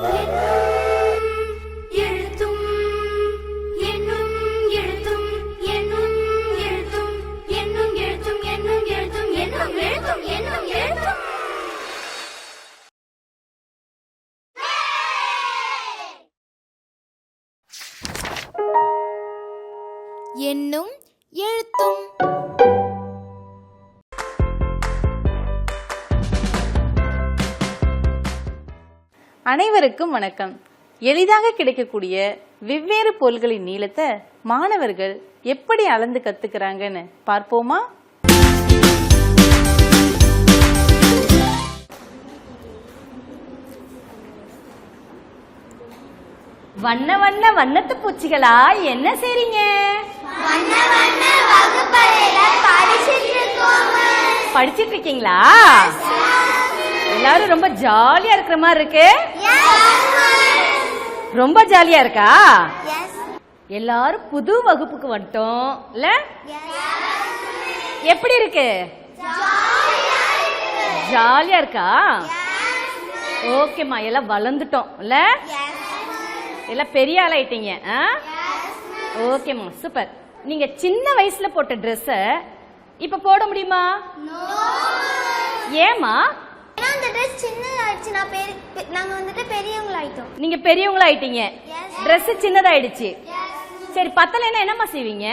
Yeah. அனைவருக்கும் வணக்கம். எளிதாக கிடைக்கக்கூடிய வெவ்வேறு பொருள்களின் நீளத்தை மாணவர்கள் எப்படி அளந்து கத்துக்கிறாங்கன்னு பார்ப்போமா? வண்ண வண்ண வண்ணத்து பூச்சிகளா என்ன செய்றீங்க? படிச்சிட்டு இருக்கீங்களா எல்லாரும் ரொம்ப ஜாலியா இருக்கிற மாதிரி இருக்கு. ரொம்ப ஜாலியா இருக்கா? எல்லாரும் புது வகுப்புக்கு வந்துட்டோம் இல்ல? எப்படி இருக்கு? ஜாலியா இருக்கா? ஓகேம்மா எல்லாம் வளர்ந்துட்டோம் இல்ல? எல்லாம் பெரிய ஆளாயிட்டீங்க ஆ? ஓகேம்மா சூப்பர் நீங்க சின்ன வயசுல போட்ட ட்ரெஸ்ஸ இப்ப போட முடியுமா? ஏமா ஏன்னா அந்த ட்ரெஸ் சின்னதாயிடுச்சு. நான் பெரிய நாங்க வந்துட்டு பெரியவங்களாயிட்டோம். நீங்க பெரியவங்களா ஆயிட்டீங்க Dress சின்னதாயிடுச்சு. சரி பத்தலைன்னா என்னம்மா செய்வீங்க?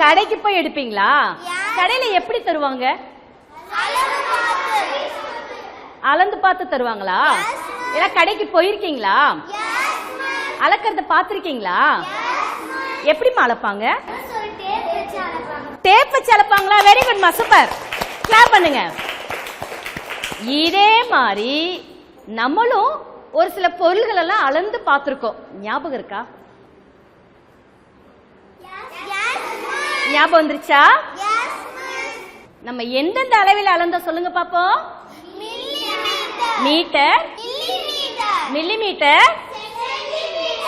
கடைக்கு போய் எடுப்பீங்களா? கடையில எப்படி தருவாங்க? அளந்து பார்த்து தருவாங்களா? இல்ல கடைக்கு போயிருக்கீங்களா? அளக்கறத பாத்திருக்கீங்களா எப்படிம்மா அளப்பாங்க? டேப் வச்சு அளப்பாங்களா? வெரி குட்மா சூப்பர் கிளாப் பண்ணுங்க. இதே மாதிரி நம்மளும் ஒரு சில பொருள்கள் எல்லாம் அளந்து பார்த்துருக்கோம். ஞாபகம் இருக்கா? ஞாபகம் வந்துருச்சா? நம்ம எந்தெந்த அளவில் அளந்த சொல்லுங்க பாப்போம். மீட்டர். மில்லிமீட்டர்.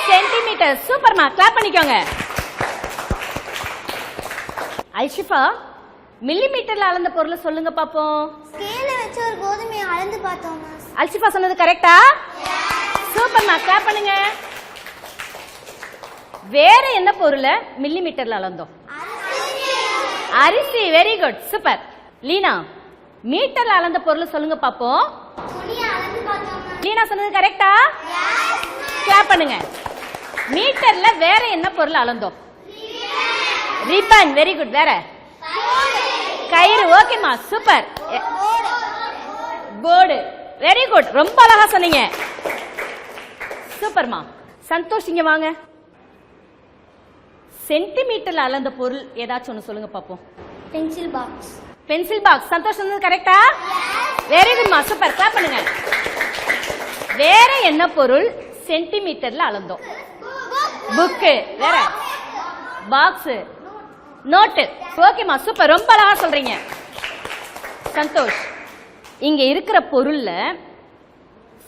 சென்டிமீட்டர். சூப்பர்மா கிளாப் பண்ணிக்கோங்க. ஐஷிஃபா மில்லிமீட்டர்ல அளந்த பொருளை சொல்லுங்க பாப்போம். ஒரு கோதுமையை அளந்து பார்த்தோம். அல்சிஃபா சொன்னது கரெக்டா? சூப்பர்மா கிளாப் பண்ணுங்க. வேற என்ன பொருளை மில்லி மீட்டர்ல அளந்தோம்? அரிசி. வெரி குட் சூப்பர் லீனா மீட்டர்ல அளந்த பொருள் சொல்லுங்க பாப்போம். லீனா சொன்னது கரெக்டா? கிளாப் பண்ணுங்க. மீட்டர்ல வேற என்ன பொருள் அளந்தோம்? ரிப்பன் வெரி குட் வேற? கயிறு. ஓகேமா சூப்பர் போர்டு வெரி குட் ரொம்ப அழகா சொன்னீங்க. சூப்பர்மா சந்தோஷ் இங்க வாங்க. சென்டிமீட்டர்ல அளந்த பொருள் ஏதாச்சும் ஒன்று சொல்லுங்க பாப்போம். Pencil box pencil box Santhosh சொன்னது கரெக்டா வெரி குட்மா சூப்பர் கிளாப் பண்ணுங்க. வேற என்ன பொருள் சென்டிமீட்டர்ல அளந்தோம்? புக்கு வேற? பாக்ஸ் நோட்டு ஓகேமா சூப்பர் ரொம்ப அழகா சொல்றீங்க. சந்தோஷ். இங்க இருக்கிற பொருள்ல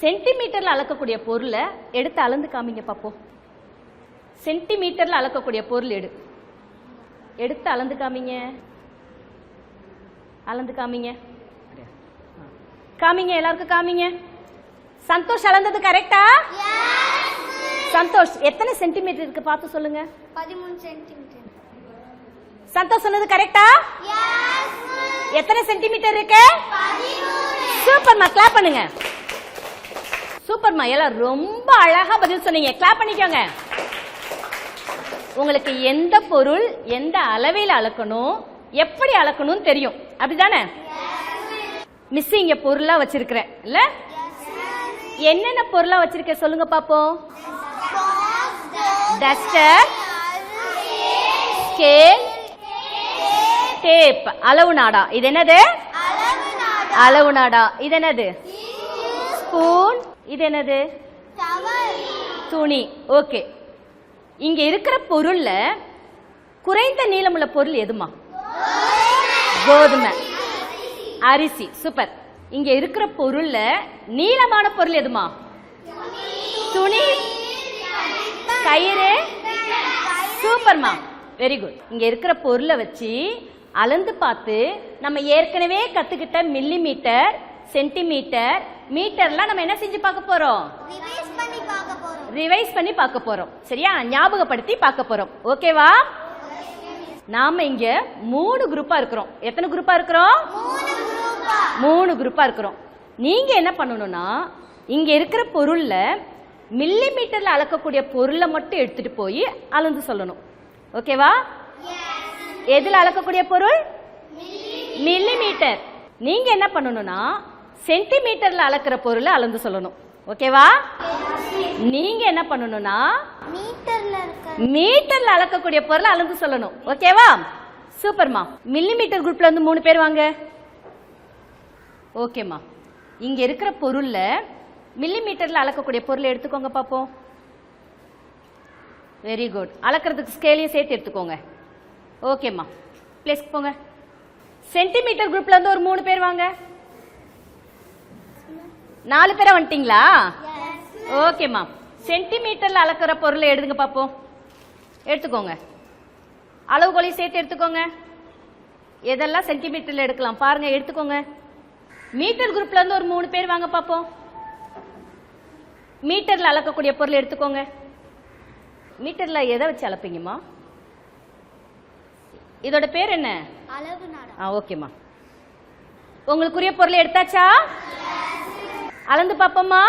சென்டிமீட்டர்ல அளக்கக்கூடிய பொருளை எடுத்து அளந்து காமிங்க பாப்போம். சென்டிமீட்டர்ல அளக்கக்கூடிய பொருள் எடு. எடுத்து அளந்து காமிங்க. அளந்து காமிங்க. காமிங்க எல்லாருக்கும் காமிங்க. சந்தோஷ் அளந்தது கரெக்டா சந்தோஷ் எத்தனை சென்டிமீட்டர் இருக்கு பார்த்து சொல்லுங்க. பதிமூணு சென்டிமீட்டர் சந்தோஷ் சொன்னது கரெக்டா எத்தனை சென்டிமீட்டர் இருக்கு? சூப்பர்மா கிளாப் பண்ணுங்க. சூப்பர்மா எல்லாம் ரொம்ப அழகா பதில் சொன்னீங்க. கிளாப் பண்ணிக்கோங்க. உங்களுக்கு எந்த பொருள் எந்த அளவில் அளக்கணும் எப்படி அளக்கணும்னு தெரியும். அப்படிதானே? மிஸ் இங்க பொருளா வச்சிருக்கிறேன். இல்ல? என்னென்ன பொருளா வச்சிருக்க சொல்லுங்க பாப்போம். டஸ்டர் ஸ்கேல் டேப் அளவு நாடா. இது என்னது? அளவு நாடா இது என்னது ஸ்பூன். இது என்னது துணி. ஓகே. இங்க இருக்கிற பொருள்ல குறைந்த நீளமுள்ள பொருள் எதுமா கோதுமை. அரிசி. சூப்பர். இங்க இருக்கிற பொருள்ல நீளமான பொருள் எதுமா துணி. கயிறு. சூப்பர்மா. வெரி குட் இங்க இருக்கிற பொருளை வச்சு அளந்து பார்த்து நம்ம ஏற்கனவே கத்துக்கிட்ட மில்லி மீட்டர் சென்டிமீட்டர் மீட்டர்ல நம்ம என்ன செஞ்சு பார்க்க போறோம்? ரிவைஸ் பண்ணி பார்க்க போறோம். சரியா? ஞாபகப்படுத்தி பார்க்க போறோம். ஓகேவா? நாம இங்க மூணு குரூப்பா இருக்கிறோம். எத்தனை குரூப்பா இருக்கிறோம்? மூணு குரூப்பா மூணு குரூப்பா இருக்கிறோம். நீங்க என்ன பண்ணணும்னா இங்க இருக்கிற பொருள்ல மில்லி மீட்டர்ல அளக்கக்கூடிய பொருளை மட்டும் எடுத்துட்டு போய் அளந்து சொல்லணும். ஓகேவா? எதுல அளக்கக்கூடிய பொருள்? மில்லி மீட்டர் நீங்க என்ன பண்ணணும்னா சென்டிமீட்டர்ல அளக்கிற பொருளை அளந்து சொல்லணும். ஓகேவா? நீங்க என்ன பண்ணணும்னா மீட்டர்ல அளக்கக்கூடிய பொருளை அளந்து சொல்லணும். ஓகேவா? சூப்பர்மா மில்லி மீட்டர் குரூப்ல இருந்து மூணு பேர் வாங்க. ஓகேம்மா இங்க இருக்கிற பொருள்ல மில்லி மீட்டர்ல அளக்கக்கூடிய பொருளை எடுத்துக்கோங்க பாப்போம். வெரி குட் அளக்கிறதுக்கு ஸ்கேலையும் சேர்த்து எடுத்துக்கோங்க. ஓகேம்மா. பிளேஸ்க்கு போங்க. சென்டிமீட்டர் குரூப்ல இருந்து ஒரு மூணு பேர் வாங்க. நாலு பேரா வந்துட்டீங்களா? ஓகேம்மா. சென்டிமீட்டர்ல அளக்கிற பொருளை எடுங்க பாப்போம். எடுத்துக்கோங்க. அளவுகோலையும் சேர்த்து எடுத்துக்கோங்க. எதெல்லாம் சென்டிமீட்டர்ல எடுக்கலாம்? பாருங்க எடுத்துக்கோங்க. மீட்டர் குரூப்ல இருந்து ஒரு மூணு பேர் வாங்க பாப்போம். மீட்டர்ல அளக்கக்கூடிய பொருள் எடுத்துக்கோங்க. மீட்டர்ல எதை வச்சு அளப்பீங்கம்மா? இதோட பேர் என்ன? அளவு நாடா ஆ ஓகேம்மா. உங்களுக்குரிய பொருளை எடுத்தாச்சா? அளந்து பாப்போம்மா.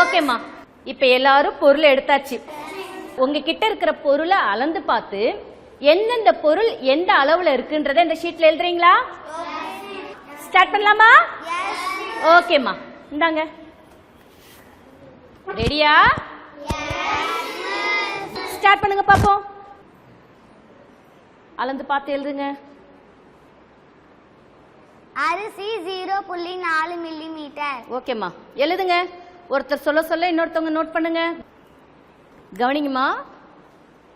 ஓகேம்மா. இப்ப எல்லாரும் பொருளை எடுத்தாச்சு. உங்ககிட்ட இருக்கிற பொருளை அளந்து பார்த்து எந்தெந்த பொருள் எந்த அளவுல இருக்குன்றத இந்த ஷீட்ல எழுதுறீங்களா? ஸ்டார்ட் பண்ணலாமா? ஓகேம்மா. இந்தாங்க. ரெடியா ஸ்டார்ட் பண்ணுங்க பாப்போம். அளந்து பார்த்து எழுதுங்க. அரிசி ஜீரோ புள்ளி நாலு மில்லி மீட்டர் ஓகேம்மா. எழுதுங்க. ஒருத்தர் சொல்ல சொல்ல இன்னொருத்தவங்க நோட் பண்ணுங்க. கவனிங்கம்மா.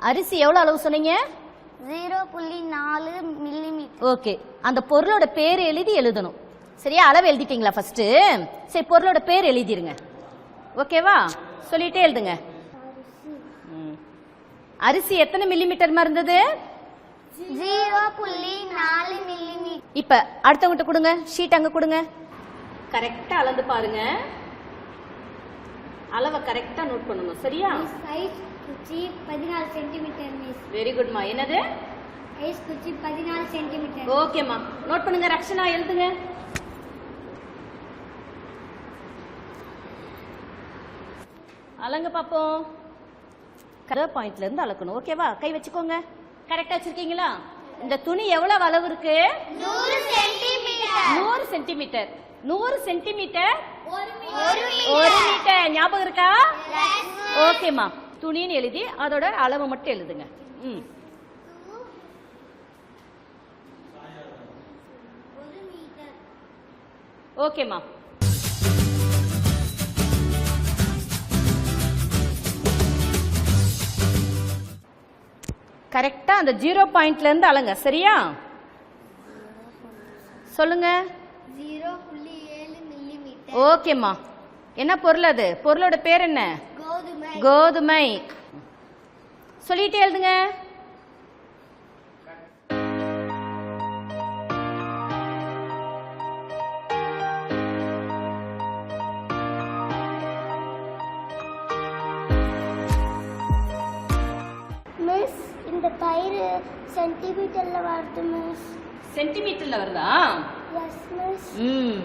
அரிசி எவ்வளவு அளவு சொன்னீங்க? ஜீரோ புள்ளி நாலு மில்லி மீட்டர் ஓகே. அந்த பொருளோட பேர் எழுதி எழுதணும். சரியா? அளவு எழுதிட்டீங்களா ஃபர்ஸ்ட் சரி பொருளோட பேர் எழுதிருங்க. ஓகேவா? சொல்லிட்டே எழுதுங்க. அரிசி. எத்தனை மில்லிமீட்டர் இருந்தது? ஜீரோ புள்ளி நாலு மில்லி இப்ப அடுத்தவங்கிட்ட கொடுங்க ஷீட் அங்க கொடுங்க. கரெக்டா அளந்து பாருங்க. அளவை கரெக்டா நோட் பண்ணணும் சரியா? ஐஸ் குச்சி பதினாலு சென்டிமீட்டர் மிஸ் வெரி குட்மா என்னது? ஐஸ் குச்சி பதினாலு சென்டிமீட்டர் ஓகேம்மா நோட் பண்ணுங்க ரக்ஷனா எழுதுங்க. அளங்க பாப்போம். கரை பாயிண்ட்ல இருந்து அளக்கணும். ஓகேவா கை வச்சுக்கோங்க. கரெக்டா வச்சிருக்கீங்களா? இந்த துணி எவ்வளவு அளவு இருக்கு? நூறு சென்டிமீட்டர். நூறு சென்டிமீட்டர். ஒரு மீட்டர். ஞாபகம் இருக்கா? ஓகேம்மா துணின்னு எழுதி அதோட அளவு மட்டும் எழுதுங்க. ம். ஓகேம்மா கரெக்டா அந்த ஜீரோ பாயிண்ட்ல இருந்து அளங்க சரியா? சொல்லுங்க. ஓகேம்மா. என்ன பொருள் அது? பொருளோட பேர் என்ன? கோதுமை. சொல்லிட்டே எழுதுங்க. இந்த தயிர் சென்டிமீட்டர்ல வருது மிஸ் சென்டிமீட்டர்ல வருதா? எஸ் மிஸ் ம்.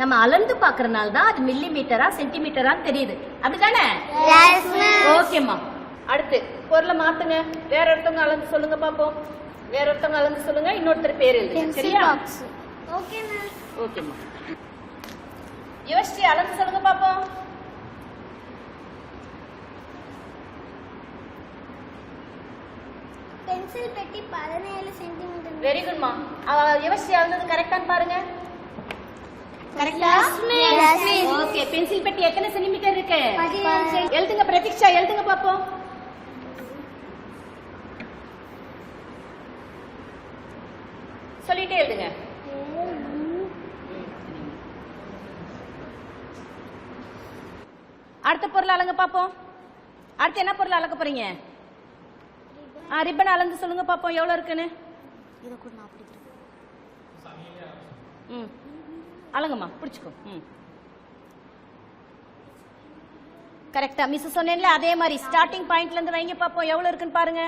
நம்ம அளந்து பார்க்கறனால தான் அது மில்லி மீட்டரா சென்டிமீட்டரான்னு தெரியுது. அப்படிதானே எஸ் மிஸ் ஓகேம்மா அடுத்து பொருளை மாத்துங்க. வேற ஒருத்தவங்க அளந்து சொல்லுங்க பாப்போம். வேற ஒருத்தவங்க அளந்து சொல்லுங்க. இன்னொருத்தர் பேர் எழுதுங்க. சரியா? ஓகே மிஸ் ஓகேம்மா யுவஸ்ரீ அளந்து சொல்லுங்க பாப்போம். பென்சில் பெட்டி பதினேழு சென்டிமீட்டர். வெரி குட்மா யுவஸ்ரீ அளந்தது கரெக்டான்னு பாருங்க. கரெக்டா ஓகே பென்சில் பெட்டி எத்தனை சென்டிமீட்டர் இருக்கு? எழுதுங்க பிரதீக்ஷா எழுதுங்க பாப்போம். சொல்லிட்டே எழுதுங்க. அடுத்த பொருள் அளங்க பாப்போம். அடுத்து என்ன பொருள் அளக்க போறீங்க? ஆ ரிப்பன் அளந்து சொல்லுங்க பாப்போம் எவ்வளோ இருக்குன்னு? இதை கூட ம். அழகுமா பிடிச்சிக்கோ. ம். கரெக்டா மிஸ் சொன்னேன்ல அதே மாதிரி ஸ்டார்டிங் பாயிண்ட்ல இருந்து வைங்க பாப்போம் எவ்வளவு இருக்குன்னு பாருங்க.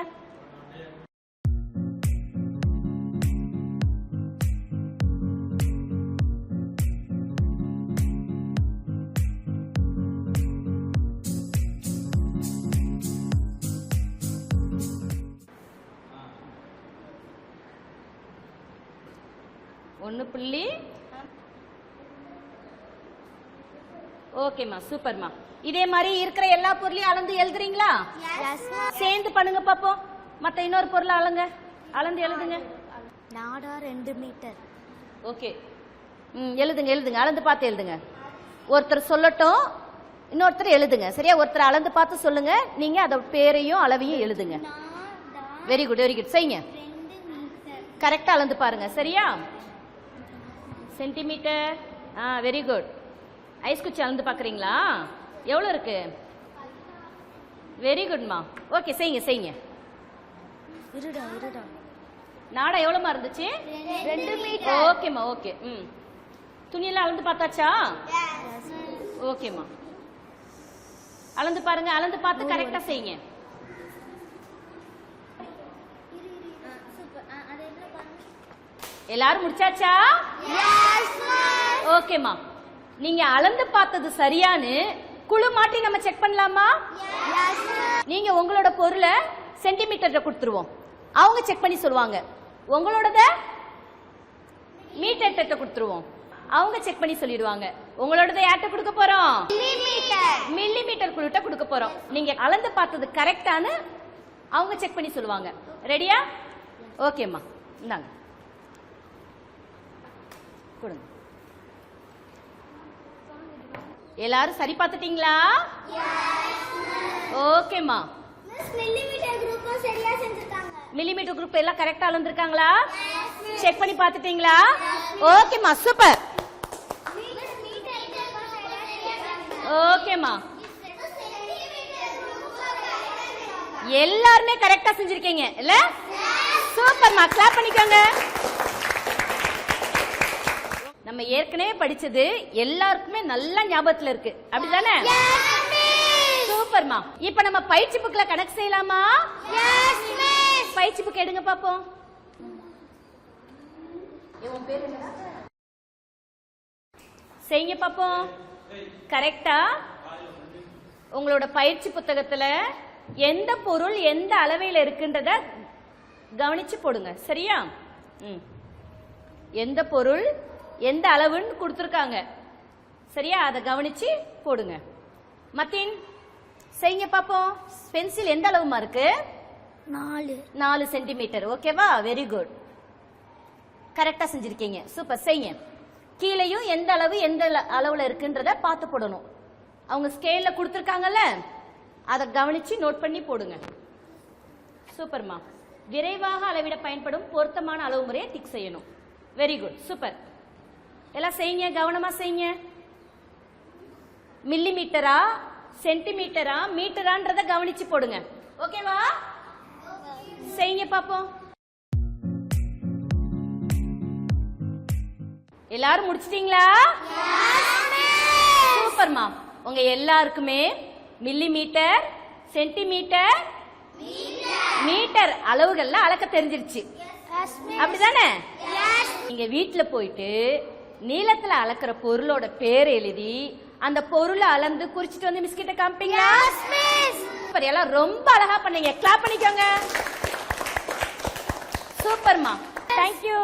ஒன்னு புள்ளி ஓகேம்மா சூப்பர்மா. இதே மாதிரி இருக்கிற எல்லா பொருளையும் அளந்து எழுதுறீங்களா? சேர்ந்து பண்ணுங்க பாப்போம். மத்த இன்னொரு பொருளை அளங்க. அளந்து எழுதுங்க. நாடா ரெண்டு மீட்டர். ஓகே. ம் எழுதுங்க எழுதுங்க. அளந்து பார்த்து எழுதுங்க. ஒருத்தர் சொல்லட்டும் இன்னொருத்தர் எழுதுங்க. சரியா? ஒருத்தர் அளந்து பார்த்து சொல்லுங்க. நீங்க அதோட பேரையும் அளவையும் எழுதுங்க. வெரி குட் வெரி குட் செய்யுங்க. கரெக்டா அளந்து பாருங்க. சரியா? சென்டிமீட்டர். ஆ வெரி குட் ஐஸ் குச்சி அளந்து பார்க்குறீங்களா எவ்வளோ இருக்கு? வெரி குட்மா ஓகே செய்யுங்க செய்யுங்க. இருடா இருடா. நாடா எவ்வளோமா இருந்துச்சு? ரெண்டு மீட்டர். ஓகேம்மா ஓகே ம் துணியெல்லாம் அளந்து பார்த்தாச்சா? ஓகேம்மா அளந்து பாருங்க அளந்து பார்த்து கரெக்டா செய்யுங்க. எல்லாரும் முடிச்சாச்சா? ஓகேம்மா நீங்க அளந்து பார்த்தது சரியான்னு குழு மாட்டி நம்ம செக் பண்ணலாமா? நீங்க உங்களோட பொருளை சென்டிமீட்டர்ல கொடுத்துருவோம். அவங்க செக் பண்ணி சொல்லுவாங்க. உங்களோடத மீட்டர் கிட்ட கொடுத்துருவோம். அவங்க செக் பண்ணி சொல்லிடுவாங்க. உங்களோடத யார்கிட்ட கொடுக்க போறோம்? மில்லி மீட்டர் குழுட்ட கொடுக்க போறோம். நீங்க அளந்து பார்த்தது கரெக்டானு அவங்க செக் பண்ணி சொல்லுவாங்க. ரெடியா ஓகேம்மா இந்தாங்க. கொடுங்க. எல்லாரும் சரி பார்த்துட்டீங்களா? ஓகேம்மா. மில்லிமீட்டர் குரூப் எல்லாம் கரெக்டா அளந்துருக்காங்களா செக் பண்ணி பார்த்துட்டீங்களா? ஓகேம்மா சூப்பர் ஓகேம்மா. எல்லாருமே கரெக்டா செஞ்சிருக்கீங்க இல்ல? சூப்பர்மா கிளாப் பண்ணிக்கோங்க. நம்ம ஏற்கனவே படிச்சது எல்லாருக்குமே நல்ல ஞாபகத்துல இருக்கு. அப்படிதானே சூப்பர்மா இப்ப நம்ம பயிற்சி புக்ல கணக்கு செய்யலாமா? பயிற்சி புக் எடுங்க பாப்போம். செய்யுங்க பாப்போம். கரெக்டா உங்களோட பயிற்சி புத்தகத்துல எந்த பொருள் எந்த அளவையில் இருக்குன்றத கவனிச்சு போடுங்க. சரியா? ம். எந்த பொருள் எந்த அளவுன்னு கொடுத்துருக்காங்க. சரியா? அதை கவனிச்சு போடுங்க. மத்தின் செய்யுங்க பாப்போம். பென்சில் எந்த அளவுமா இருக்கு நாலு. நாலு சென்டிமீட்டர் ஓகேவா? வெரி குட் கரெக்டா செஞ்சிருக்கீங்க. சூப்பர் செய்யுங்க. கீழேயும் எந்த அளவு எந்த அள- அளவுல இருக்குன்றத பார்த்து போடணும். அவங்க ஸ்கேல்ல கொடுத்துருக்காங்கல்ல? அதை கவனிச்சு நோட் பண்ணி போடுங்க. சூப்பர்மா விரைவாக அளவிட பயன்படும் பொருத்தமான அளவு முறையை டிக் செய்யணும். வெரி குட் சூப்பர் எல்லாம் செய்யுங்க கவனமா செய்யுங்க மில்லி மீட்டரா சென்டிமீட்டரா மீட்டரான்றத கவனிச்சு போடுங்க ஓகேவா செய்யுங்க பாப்போம் எல்லாரும் முடிச்சிட்டீங்களா சூப்பர்மா உங்க எல்லாருக்குமே மில்லி மீட்டர் சென்டிமீட்டர் மீட்டர் அளவுகள்ல அளக்க தெரிஞ்சிருச்சு. அப்படிதானே? நீங்க வீட்ல போயிட்டு நீளத்துல அளக்கிற பொருளோட பேர் எழுதி அந்த பொருளை அளந்து குறிச்சிட்டு வந்து மிஸ் கிட்ட காமிப்பீங்களா? சூப்பர் எல்லாம் ரொம்ப அழகா பண்ணீங்க. கிளாப் பண்ணிக்கோங்க. சூப்பர்மா தேங்க்யூ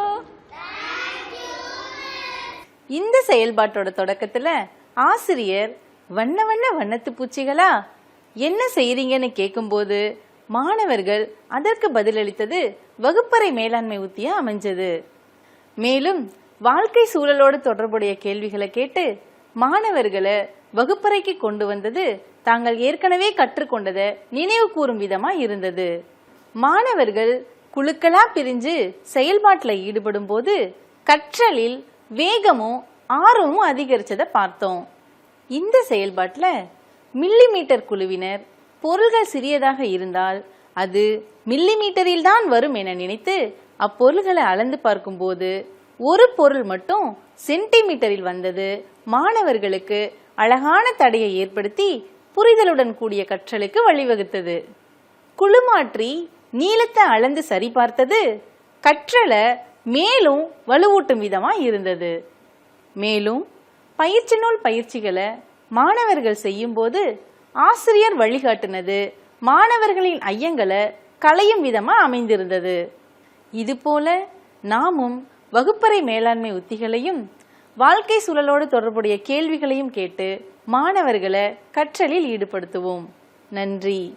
இந்த செயல்பாட்டோட தொடக்கத்துல ஆசிரியர் வண்ண வண்ண வண்ணத்து பூச்சிகளா என்ன செய்றீங்கன்னு கேட்கும்போது மாணவர்கள் அதற்கு பதிலளித்தது வகுப்பறை மேலாண்மை உத்தியா அமைஞ்சது. மேலும் வாழ்க்கை சூழலோடு தொடர்புடைய கேள்விகளை கேட்டு மாணவர்களை வகுப்பறைக்கு கொண்டு வந்தது தாங்கள் ஏற்கனவே கற்றுக்கொண்டதை நினைவு கூறும் விதமா இருந்தது. மாணவர்கள் குழுக்களா பிரிஞ்சு செயல்பாட்டில் ஈடுபடும் போது கற்றலில் வேகமும் ஆர்வமும் அதிகரிச்சதை பார்த்தோம். இந்த செயல்பாட்டில் மில்லி மீட்டர் குழுவினர் பொருள்கள் சிறியதாக இருந்தால் அது மில்லி மீட்டரில் தான் வரும் என நினைத்து அப்பொருள்களை அளந்து பார்க்கும்போது ஒரு பொருள் மட்டும் சென்டிமீட்டரில் வந்தது. மாணவர்களுக்கு அழகான தடையை ஏற்படுத்தி புரிதலுடன் கூடிய கற்றலுக்கு வழிவகுத்தது. குழுமாற்றி நீளத்தை அளந்து சரிபார்த்தது. கற்றலை மேலும் வலுவூட்டும் விதமாக இருந்தது. மேலும் பயிற்சி நூல் பயிற்சிகளை மாணவர்கள் செய்யும்போது ஆசிரியர் வழிகாட்டினது. மாணவர்களின் ஐயங்களை களையும் விதமாக அமைந்திருந்தது. இதுபோல நாமும் வகுப்பறை மேலாண்மை உத்திகளையும் வாழ்க்கை சூழலோடு தொடர்புடைய கேள்விகளையும் கேட்டு மாணவர்களை கற்றலில் ஈடுபடுத்துவோம். நன்றி.